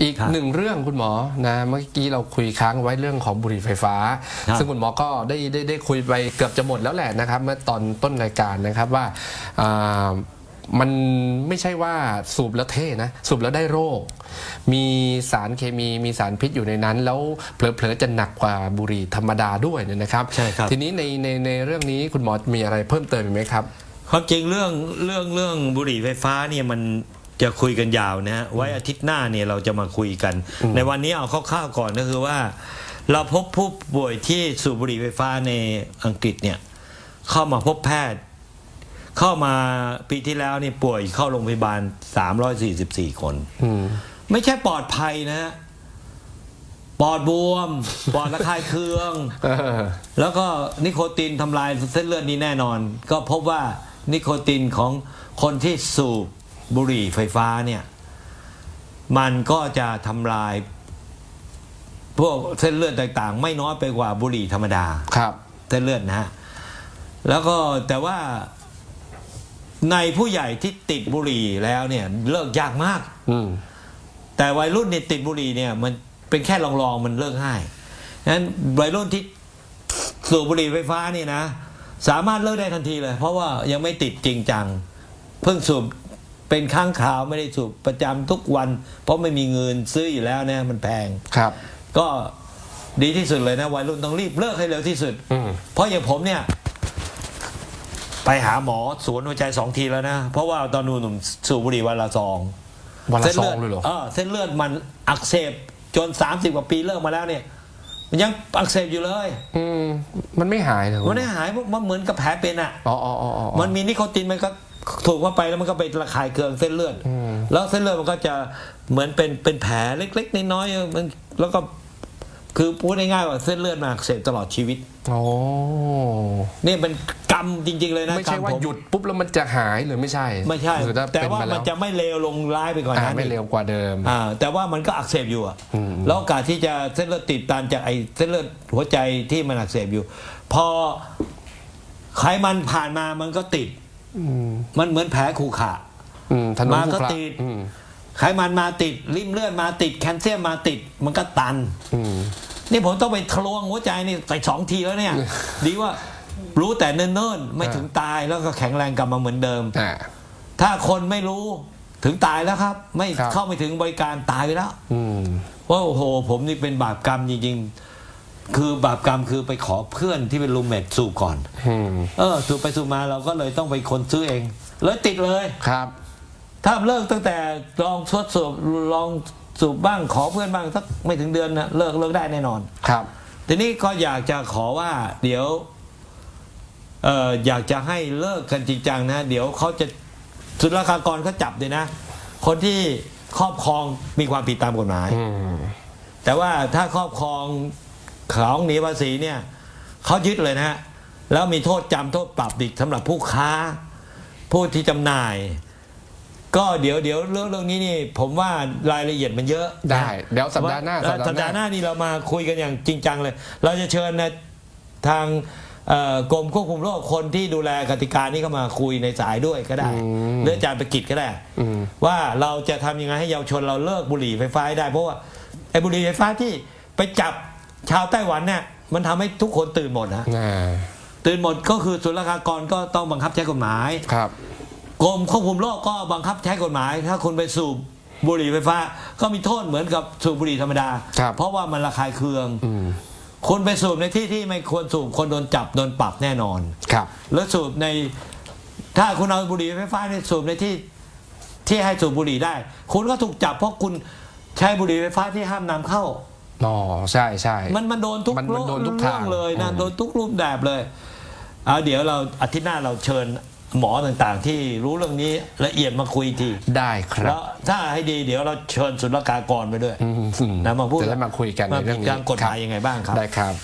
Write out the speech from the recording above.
อีกครับหนึ่งเรื่องคุณหมอนะเมื่อกี้เราคุยค้างไว้เรื่องของบุหรี่ไฟฟ้าครับซึ่งคุณหมอก็ได้ได้ได้คุยไปเกือบจะหมดแล้วแหละนะครับ เมื่อตอนต้นรายการนะครับว่าอ่ามันไม่ใช่ว่าสูบแล้วเท่นะ สูบแล้วได้โรค มีสารเคมีมีสารพิษอยู่ในนั้น แล้วเผลอๆจะหนักกว่าบุหรี่ธรรมดาด้วยเนี่ยนะครับใช่ครับทีนี้ในในในเรื่องนี้คุณหมอมีอะไรเพิ่มเติมอีกไหมครับความจริงเรื่องเรื่องเรื่องบุหรี่ไฟฟ้าเนี่ยมัน จะคุยกันยาวนะฮะไว้อาทิตย์หน้าเนี่ยเราจะมาคุยกัน ในวันนี้เอาคร่าวๆก่อนก็คือว่า เราพบผู้ป่วยที่สูบบุหรี่ไฟฟ้าในอังกฤษเนี่ยเข้ามาพบแพทย์ เข้ามาปีที่แล้วนี่ป่วยเข้าโรงพยาบาล 344 คนอืมไม่ใช่ปลอดภัยนะฮะปอดบวม ปอดระคายเคืองเออแล้วก็นิโคตินทำลายเส้นเลือดนี้แน่นอน ก็พบว่านิโคตินของคนที่สูบ บุหรี่ไฟฟ้าเนี่ยมันก็จะทำลาย พวกเส้นเลือดต่างๆ ไม่น้อยไปกว่าบุหรี่ธรรมดาครับ เส้นเลือดนะฮะแล้วก็แต่ว่าในผู้ใหญ่ที่ติดบุหรี่แล้วเนี่ยเลิกยากมาก อืมแต่วัยรุ่นเนี่ยติดบุหรี่เนี่ย มันเป็นแค่ลองๆมันเลิกง่ายนั้นวัยรุ่นที่สูบบุหรี่ไฟฟ้านี่นะ สามารถเลิกได้ทันทีเลย เพราะว่ายังไม่ติดจริงจัง เพิ่งสูบ เป็นครั้งคราวไม่ได้สูบประจำทุกวัน เพราะไม่มีเงินซื้ออยู่แล้วเนี่ยมันแพงครับ ก็ดีที่สุดเลยนะวัยรุ่นต้องรีบเลิกให้เร็วที่สุดอืมเพราะอย่างผมเนี่ย ไปหาหมอสวนหัวใจสองทีแล้วนะ เพราะว่าตอนนู้นหนุ่มสูบบุหรี่วันละซองวันละเส้นซอเลืองดเลยเหรอเออเส้นเลือดมันอักเสบจน30กว่าปีเลิกมาแล้วเนี่ย มันยังอักเสบอยู่เลย อืมมันไม่หายเลยมันไม่หายมันเหมือนกับแผลเป็นอะอ๋ออ๋ออ๋ออ๋อมันมีนิโคตินมันก็ ถูกเข้าไปแล้วมันก็ไประคายเคืองเส้นเลือดอืมแล้วเส้นเลือดมันก็จะเหมือนเป็นเป็นแผลเล็ก ๆน้อยๆมันแล้วก็คือพูดง่ายๆว่าเส้นเลือดมันอักเสบตลอดชีวิตโอ้นี่เป็นกรรมจริง ๆ เลยนะไม่ใช่กรรว่าผหยุดปุ๊บแล้วมันจะหายหรือไม่ใช่ ไม่ใช่หรือถ้าแต่เป็นว่ามามัแล้นวจะไม่เลวลงร้ายไปกว่าอ่านั้นไม่เร็วกว่าเดิมอ่าแต่ว่ามันก็อักเสบอยู่อะอืมแล้วโอกาสที่จะเส้นเลือดติดตันจากไอ้เส้นเลือดหัวใจที่มันอักเสบอยู่ พอไขมันผ่านมามันก็ติดอื มมันเหมือนแผลขูขระอืมถนนมาก็คู่พระติดอืมไขมันมาติดริมเลือดมาติดแคลเซียมมาติด มันก็ตันอืมนี่ผมต้องไปทะลวงหัวใจนี่ไปสองทีแล้วเนี่ย ดีว่ารู้แต่เนิ่นๆ ไม่ถึงตายแล้วก็แข็งแรงกลับมาเหมือนเดิมอ่าถ้าคนไม่รู้ถึงตายแล้วครับ ไม่ครับเข้าไม่ถึงบริการตายไปแล้วอืมว่าโอ้โห ผมนี่เป็นบาปกรรมจริง ๆ คือบาปกรรมคือไปขอเพื่อนที่เป็นรูมเมทสูบก่อน อืมเออสูบไปสูบมาเราก็เลยต้องไปคนซื้อเอง เลยติดเลย ครับ ถ้าเลิกตั้งแต่ลองทดสอบลองสูบบ้างขอเพื่อนบ้างสักไม่ถึงเดือนนะเลิกเลิกได้แน่นอน ครับ ทีนี้ก็อยากจะขอว่า เดี๋ยวเอ่ออยากจะให้เลิกกันจริงจังนะเดี๋ยวเขาจะสุลกากรเขาจับเลยนะ คนที่ครอบครองมีความผิดตามกฎหมาย อืมแต่ว่าถ้าครอบครอง ของหนีภาษีเนี่ยเขายึดเลยนะฮะแล้วมีโทษจำโทษปรับอีกสำหรับผู้ค้า ผู้ที่จำหน่าย ก็เดี๋ยวเดี๋ยวเรื่องเรื่องนี้นี่ ผมว่ารายละเอียดมันเยอะนะได้ เดี๋ยวสัปดาห์หน้าเออสัปดาห์หน้านี่เรามาคุยกันอย่างจริงจังเลย เราจะเชิญนะทางเอ่อกรมควบคุมโรคคนที่ดูแลกติกานี้เข้ามาคุยในสายด้วยก็ได้อืมหรืออาจารย์ประกิจก็ได้อืมว่าเราจะทำยังไงให้เยาวชนเราเลิกบุหรี่ไฟฟ้าให้ได้เพราะว่าไอ้บุหรี่ไฟฟ้าที่ไปจับ ชาวไต้หวันเนี่ยมันทำให้ทุกคนตื่นหมดนะอ่าตื่นหมดก็คือศุลกากรก็ต้องบังคับใช้กฎหมายครับกรมควบคุมโรคก็บังคับใช้กฎหมาย ถ้าคุณไปสูบบุหรี่ไฟฟ้า ก็มีโทษเหมือนกับสูบบุหรี่ธรรมดาครับเพราะว่ามันระคายเคืองอืมคุณไปสูบในที่ที่ไม่ควรสูบคนโดนจับโดนปรับแน่นอนครับ แล้วสูบใน ถ้าคุณเอาบุหรี่ไฟฟ้าเนี่ยสูบในที่ที่ให้สูบบุหรี่ได้ คุณก็ถูกจับเพราะคุณใช้บุหรี่ไฟฟ้าที่ห้ามนำเข้า อ๋อใช่ใช่ มันมันโดนทุกมันมันโดนทุกเรื่องทางเลยนะอืม โดนทุกรูปแบบเลยเอาเดี๋ยวเราอาทิตย์หน้าเราเชิญหมอต่างๆ ที่รู้เรื่องนี้ละเอียดมาคุยทีได้ครัแล้บวถ้าให้ดีเดี๋ยวเราเชิญศุลกากรไปด้วย อืมนะมาพูดจะได้มาคุยกันในเรื่องนี้ทางกฎหมายยังไงบ้างครับ ได้ครับ